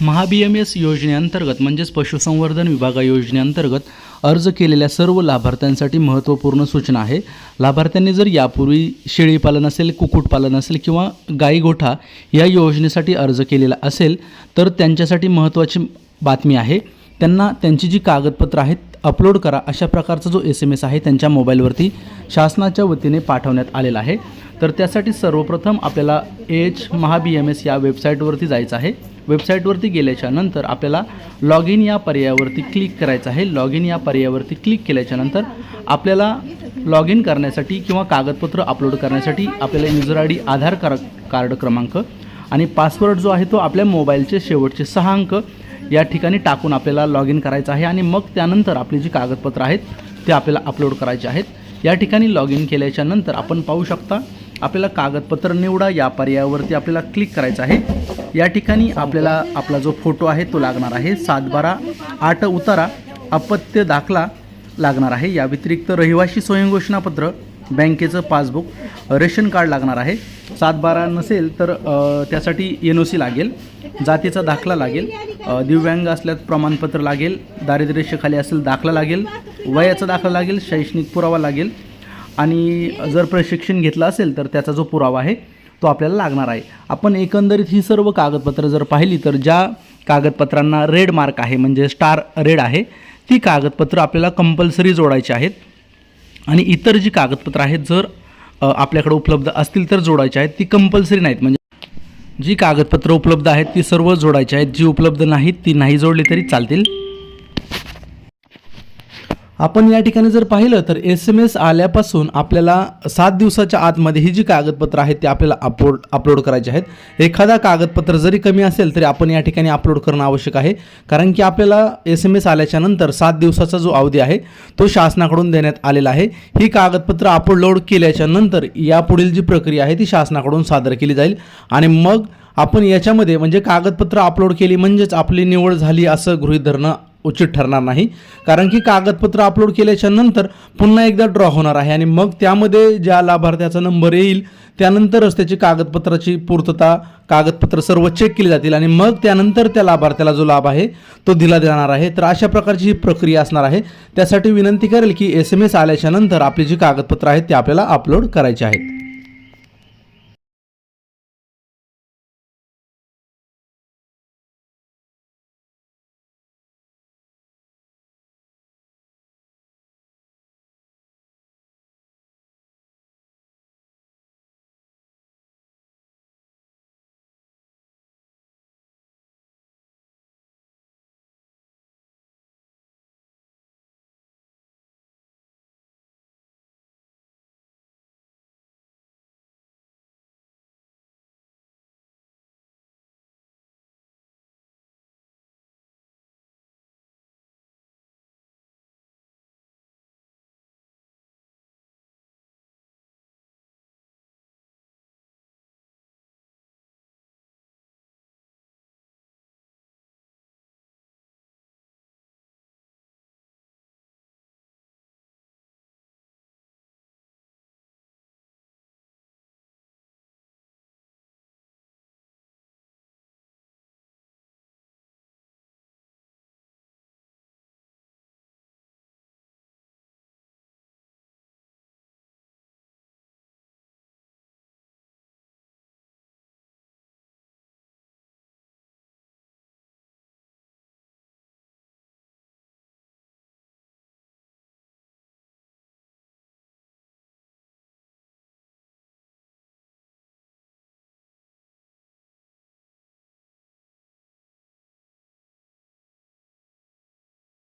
महा M S योजनेअंतर्गत म्हणजेच पशुसंवर्धन विभागा योजनेअंतर्गत अर्ज केलेल्या सर्व लाभार्थ्यांसाठी महत्त्वपूर्ण सूचना आहे. लाभार्थ्यांनी जर यापूर्वी शेळीपालन असेल कुक्कुटपालन असेल किंवा गाई गोठा या योजनेसाठी अर्ज केलेला असेल तर त्यांच्यासाठी महत्त्वाची बातमी आहे. त्यांना त्यांची जी कागदपत्रं आहेत अपलोड करा अशा प्रकारचा जो एस एम एस आहे त्यांच्या मोबाईलवरती शासनाच्या वतीने पाठवण्यात आलेला आहे. तर त्यासाठी सर्वप्रथम आपल्याला H Maha B M S या वेबसाईटवरती जायचं आहे. वेबसाईटवरती गेल्याच्यानंतर आपल्याला लॉग इन या पर्यायावरती क्लिक करायचं आहे. लॉग इन या पर्यायावरती क्लिक केल्याच्यानंतर आपल्याला लॉग इन करण्यासाठी किंवा कागदपत्र अपलोड करण्यासाठी आपल्याला युजर आय डी आधार कार कार्ड क्रमांक आणि पासवर्ड जो आहे तो आपल्या मोबाईलचे शेवटचे सहा अंक या ठिकाणी टाकून आपल्याला लॉग इन करायचं आहे आणि मग त्यानंतर आपली जी कागदपत्रं आहेत ते आपल्याला अपलोड करायचे आहेत. या ठिकाणी लॉग इन केल्याच्यानंतर आपण पाहू शकता आपल्याला कागदपत्र निवडा या पर्यायावरती आपल्याला क्लिक करायचं आहे. या ठिकाणी आपल्याला आपला जो फोटो आहे तो लागणार आहे. सात बारा आठ उतारा अपत्य दाखला लागणार आहे. या व्यतिरिक्त रहिवाशी स्वयंघोषणापत्र बँकेचं पासबुक रेशन कार्ड लागणार आहे. सात बारा नसेल तर त्यासाठी एन ओ सी लागेल. जातीचा दाखला लागेल. दिव्यांग असल्यास प्रमाणपत्र लागेल. दारिद्र्यरेषेखाली असेल दाखला लागेल. वयाचा दाखला लागेल. शैक्षणिक पुरावा लागेल. आणि जर प्रशिक्षण घेतलं असेल तर त्याचा जो पुरावा आहे तो आपल्याला लागणार आहे. आपण एकंदरीत ही सर्व कागदपत्रं जर पाहिली तर ज्या कागदपत्रांना रेड मार्क आहे म्हणजे स्टार रेड आहे ती कागदपत्रं आपल्याला कंपल्सरी जोडायची आहेत. आणि इतर जी कागदपत्रं आहेत जर आपल्याकडे उपलब्ध असतील तर जोडायची आहेत ती कंपल्सरी नाहीत. म्हणजे जी कागदपत्रं उपलब्ध आहेत ती सर्व जोडायची आहेत. जी उपलब्ध नाहीत ती नाही जोडली तरी चालतील. आपण या ठिकाणी जर पाहिलं तर एस एम एस आल्यापासून आपल्याला सात दिवसाच्या आतमध्ये ही जी कागदपत्रं आहेत ती आपल्याला अपलोड अपलोड करायची आहेत. एखादा कागदपत्र जरी कमी असेल तरी आपण या ठिकाणी अपलोड करणं आवश्यक आहे. कारण की आपल्याला एस एम एस आल्याच्यानंतर सात दिवसाचा जो अवधी आहे तो शासनाकडून देण्यात आलेला आहे. ही कागदपत्रं अपलोड केल्याच्यानंतर यापुढील जी प्रक्रिया आहे ती शासनाकडून सादर केली जाईल. आणि मग आपण याच्यामध्ये म्हणजे कागदपत्र अपलोड केली म्हणजेच आपली निवड झाली असं गृहीत धरणं उचित ठरणार नाही. कारण की कागदपत्र अपलोड केल्याच्यानंतर पुन्हा एकदा ड्रॉ होणार आहे आणि मग त्यामध्ये ज्या लाभार्थ्याचा नंबर येईल त्यानंतरच त्याची कागदपत्राची पूर्तता कागदपत्र सर्व चेक केली जातील आणि मग त्यानंतर त्या लाभार्थ्याला जो लाभ आहे तो दिला जाणार आहे. तर अशा प्रकारची ही प्रक्रिया असणार आहे. त्यासाठी विनंती करेल की एस एम एस आल्याच्यानंतर आपली जी कागदपत्र आहेत ते आपल्याला अपलोड करायची आहेत.